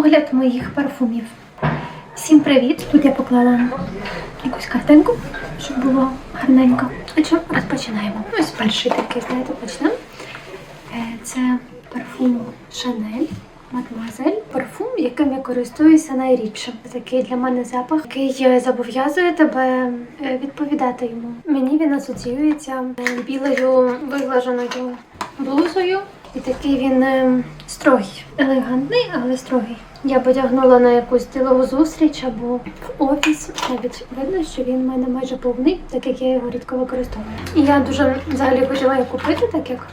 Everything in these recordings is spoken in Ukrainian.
огляд моїх парфумів. Всім привіт! Тут я поклала якусь картинку, щоб було гарненько. А що розпочинаємо? Ось перший такий, знаєте, почнемо. Е, Це парфум Chanel Mademoiselle. Парфум, яким я користуюся найрідше. Такий для мене запах, який е, зобов'язує тебе е, відповідати йому. Мені він асоціюється білою виглаженою блузою. І такий він строгий, елегантний, але строгий. Я б одягнула на якусь ділову зустріч або в офіс. Навіть видно, що він в мене майже повний, так як я його рідко використовую. І я дуже взагалі хотіла його купити, так як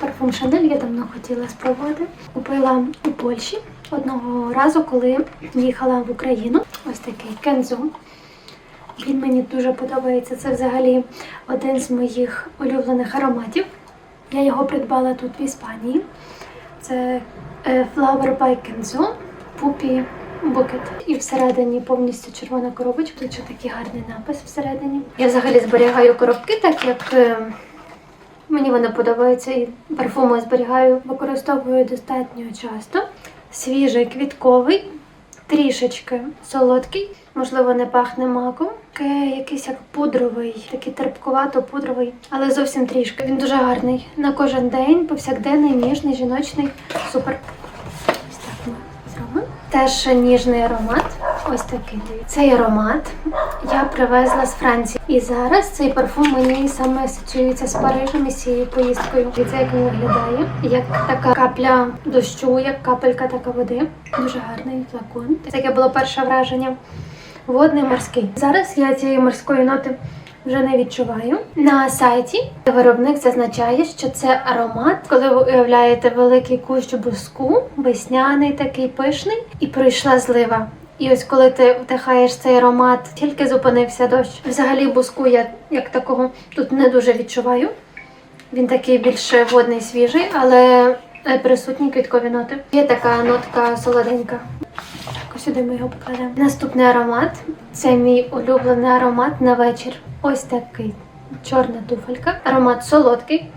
парфум Шанель я давно хотіла спробувати. Купила у Польщі одного разу, коли їхала в Україну. Ось такий кензо. Він мені дуже подобається. Це взагалі один з моїх улюблених ароматів. Я його придбала тут в Іспанії. Це е, Flower by Kenzo Puppy Bucket. І всередині повністю червона коробочка. Ще такий гарний напис всередині. Я взагалі зберігаю коробки, так як е, мені вони подобаються і парфуми зберігаю. Використовую достатньо часто. Свіжий, квітковий, трішечки солодкий, можливо, не пахне маком. Якийсь як пудровий, такий терпкувато пудровий, але зовсім трішки. Він дуже гарний. На кожен день, повсякденний, ніжний, жіночний. Супер. Ось так ми зробимо. Теж ніжний аромат. Ось такий. Цей аромат я привезла з Франції. І зараз цей парфум мені саме асоціюється з Парижем і цією поїздкою. І це як він виглядає, як така капля дощу, як капелька така води. Дуже гарний флакон. Таке було перше враження. Водний морський. Зараз я цієї морської ноти вже не відчуваю. На сайті виробник зазначає, що це аромат, коли ви уявляєте великий кущ буску, весняний такий пишний, і пройшла злива. І ось коли ти вдихаєш цей аромат, тільки зупинився дощ. Взагалі буску я як такого тут не дуже відчуваю. Він такий більш водний, свіжий, але присутні квіткові ноти. Є така нотка солоденька. Сюди ми його покладемо. Наступний аромат це мій улюблений аромат на вечір. Ось такий чорна туфелька. Аромат солодкий,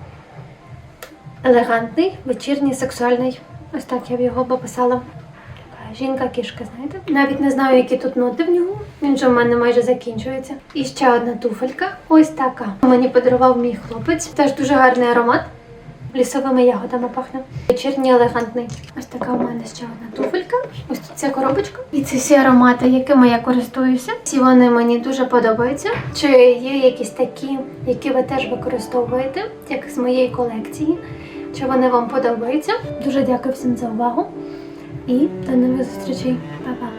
елегантний, вечірній, сексуальний. Ось так я б його пописала. Така жінка-кішка, знаєте? Навіть не знаю, які тут ноти в нього. Він же в мене майже закінчується. І ще одна туфелька. Ось така. Мені подарував мій хлопець. Теж дуже гарний аромат. Лісовими ягодами пахне. Вечірній елегантний. Ось така у мене ще одна туфелька. Ось тут ця коробочка. І це всі аромати, якими я користуюся. Всі вони мені дуже подобаються. Чи є якісь такі, які ви теж використовуєте, як з моєї колекції? Чи вони вам подобаються? Дуже дякую всім за увагу і до нових зустрічей. Па-па!